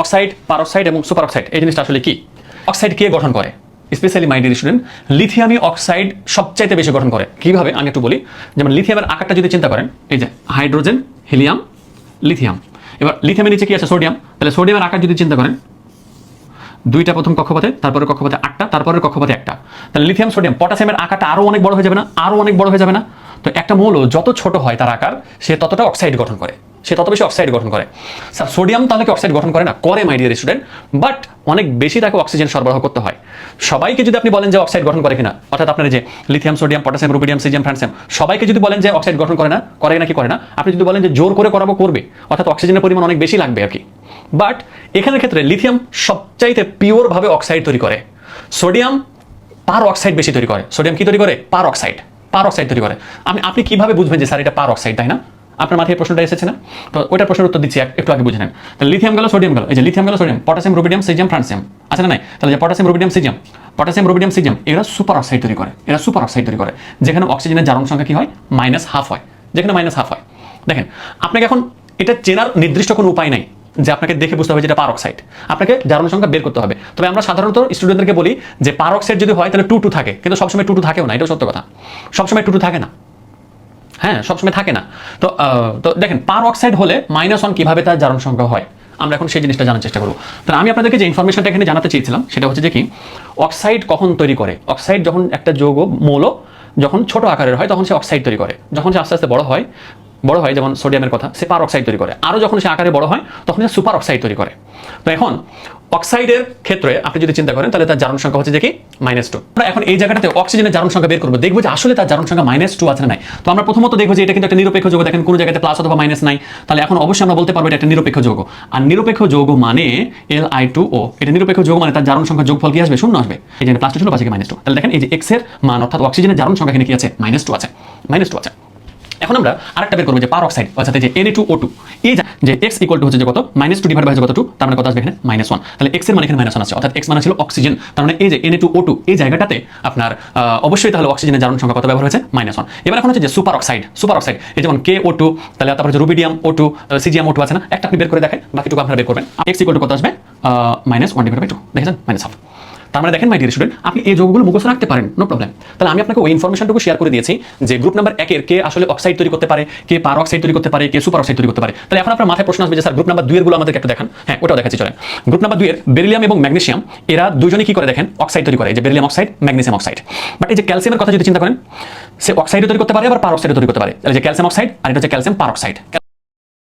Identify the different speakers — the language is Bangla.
Speaker 1: অক্সাইড, পারক্সাইড এবং সুপার অক্সাইড এই জিনিসটা আসলে কি? অক্সাইড কে গঠন করে? স্পেশালি মাই ডিয়ার স্টুডেন্ট লিথিয়ামই অক্সাইড সবচাইতে বেশি গঠন করে। কীভাবে? আমি একটু বলি। যেমন লিথিয়ামের আকারটা যদি চিন্তা করেন, এই যে হাইড্রোজেন, হিলিয়াম লিথিয়াম এবার লিথিয়ামের নিচে কি আছে? সোডিয়াম। তাহলে সোডিয়ামের আকার যদি চিন্তা করেন, দুইটা প্রথম কক্ষপথে তারপরে কক্ষপথে আটটা তারপরে কক্ষপথে একটা। তাহলে লিথিয়াম সোডিয়াম পটাশিয়ামের আকারটা আরও অনেক বড় হয়ে যাবে না? আরও অনেক বড় হয়ে যাবে না? তো একটা মৌল যত ছোট হয় তার আকার, সে ততটা অক্সাইড গঠন করে। সে তত বেশি অক্সাইড গঠন করে। স্যার সোডিয়াম তাহলে কি অক্সাইড গঠন করে না, করে মাই ডিয়ার স্টুডেন্ট বাট অনেক বেশি তাকে অক্সিজেন সরবরাহ করতে হয়। সবাইকে যদি আপনি বলেন যে অক্সাইড গঠন করে কিনা, অর্থাৎ আপনার যে lithium sodium potassium rubidium caesium francium সবাইকে যদি বলেন যে অক্সাইড গঠন করে না করে না কি করে না, আপনি যদি বলেন যে জোর করে করাবো, করবে, অর্থাৎ অক্সিজেনের পরিমাণ অনেক বেশি লাগবে আর কি। বাট এখানের ক্ষেত্রে লিথিয়াম সবচাইতে পিওরভাবে অক্সাইড তৈরি করে। সোডিয়াম পার অক্সাইড বেশি তৈরি করে। সোডিয়াম কি তৈরি করে? পার অক্সাইড পার অক্সাইড তৈরি করে। আমি, আপনি কীভাবে বুঝবেন যে স্যার এটা পার অক্সাইড তাই না? আপনার মাথায় প্রশ্নটা এসেছে না? তো ওইটার প্রশ্নের উত্তর দিচ্ছি একটু আগে বুঝে নেন। তাহলে লিথিয়াম গেল সোডিয়াম গেল। এই যে লিথিয়াম গেল sodium potassium rubidium caesium francium আছে না নাই? তাহলে যে potassium rubidium caesium potassium rubidium caesium এরা সুপার অক্সাইড তৈরি করে। এরা সুপার অক্সাইড তৈরি করে। যেখানে অক্সিজেনের জারণ সংখ্যা কি হয়? মাইনাস হাফ হয়। যেখানে মাইনাস হাফ হয়। দেখেন, আপনাকে এখন এটা চেনার নির্দিষ্ট কোনো উপায় নাই যে আপনাকে দেখে বুঝতে হবে যে এটা পার অক্সাইড আপনাকে জারণ সংখ্যা বের করতে হবে। তবে আমরা সাধারণত স্টুডেন্টদেরকে বলি যে পার অক্সাইড যদি হয় তাহলে টু টু থাকে। কিন্তু সবসময় টু টু থাকেও না এটা সত্য কথা। সবসময় টু টু থাকে না। হ্যাঁ সবসময় থাকে না। তো তো দেখেন, পার অক্সাইড হলে মাইনাস ওয়ান কীভাবে তার জারণ সংখ্যা হয়? আমরা এখন সেই জিনিসটা জানার চেষ্টা করব। তাহলে আমি আপনাদেরকে যে ইনফরমেশনটা এখানে জানাতে চেয়েছিলাম, সেটা হচ্ছে যে কি অক্সাইড কখন তৈরি করে? অক্সাইড যখন একটা যৌগ মৌল যখন ছোট আকারের হয়, তখন সে অক্সাইড তৈরি করে। যখন সে আস্তে আস্তে বড় হয় বড় হয়, যেমন সোডিয়ামের কথা, সে পার অক্সাইড তৈরি করে। আরও যখন সে আকারে বড় হয়, তখন সে সুপার অক্সাইড তৈরি করে। তো এখন অক্সাইডের ক্ষেত্রে আপনি যদি চিন্তা করেন, তাহলে তার জারণ সংখ্যা হচ্ছে যে কি? মাইনাস টু আমরা এখন এই জায়গাটাতে অক্সিজেনের জারণ সংখ্যা বের করব। দেখব যে আসলে তার জারণ সংখ্যা মাইনাস টু আছে না তো আমরা প্রথমত দেখব যে এটা কিন্তু একটা নিরপেক্ষ যৌগ। দেখেন, কোনো জায়গাতে প্লাস অথবা মাইনাস নাই। তাহলে এখন অবশ্যই আমরা বলতে পারব এটা একটা নিরপেক্ষ যৌগ। আর নিরপেক্ষ যৌগ মানে এল আই টু ও এটা নিরপেক্ষ যৌগ মানে তার জারণ সংখ্যা যোগফল কি আসবে? শূন্য আসবে। এই যে প্লাসটা ছিল পাশে মাইনাস টু তাহলে দেখেন এই যে এক্সের মান, অর্থাৎ অক্সিজেনের জারণ সংখ্যা এখানে কি আছে? মাইনাস টু আছে। মাইনাস টু আছে। এখন আমরা আরেকটা বের করব যে পার অক্সাইড অর্থাৎ যে এন টু ও টু এই যে এক্স ইকুয়াল টু হচ্ছে যে কত? মাইনাস টু ডিভাইড বাই কত টু তার মানে কত আসবে এখানে? মাইনাস ওয়ান তাহলে এক্সের মানে এখানে মাইনাস ওয়ান আছে, অর্থাৎ এক্স মানে ছিল অক্সিজেন তার মানে এই যে এন টু ও টু এই জায়গাটাতে আপনার অবশ্যই তাহলে অক্সিজেনের জারণ সংখ্যা কত ব্যবহার হয়েছে? মাইনাস ওয়ান এবার এখন হচ্ছে যে সুপার অক্সাইড সুপার অক্সাইড এই যেমন কে ও টু তাহলে তারপর যে rubidium O two caesium O two আছে না? একটা আপনি বের করে দেখেন বাকিটুকু আপনারা বের করবেন। এক্স ইকুয়াল টু কত আসবে? Minus one divide by two দেখেছেন? মাইনাস হাফ তার মানে দেখেন মাই ডিয়ার স্টুডেন্ট আপনি এই যোগগুলো মুখস্থ রাখতে পারেন নো প্রবলেম তাহলে আমি আপনাকে ওই ইনফরমেশনটুকু শেয়ার করে দিয়েছি যে গ্রুপ নাম্বার একের কে আসলে অক্সাইড তৈরি করতে পারে, কে পার অক্সাইড তৈরি করতে পারে, কে সুপার অক্সাইড তৈরি করতে পারে। তাহলে এখন আপনার মাথায় প্রশ্ন আসবে যে স্যার গ্রুপ নাম্বার দুইয়েরগুলো আমাদেরকে একটু দেখান। হ্যাঁ ওটাও দেখাচ্ছি, চলেন। গ্রুপ নাম্বার দুইয়ের বেরিলিয়াম এবং ম্যাগনেসিয়াম এরা দুজনে কি করে দেখেন? অক্সাইড তৈরি করে। যে beryllium oxide magnesium oxide but এই যে ক্যালসিয়ামের কথা যদি চিন্তা করেন, সে অক্সাইড তৈরি করতে পারে, আবার পার অক্সাইড তৈরি করতে পারে। তাহলে যে ক্যালসিয়াম অক্সাইড আর এটা হচ্ছে ক্যালসিয়াম পার অক্সাইড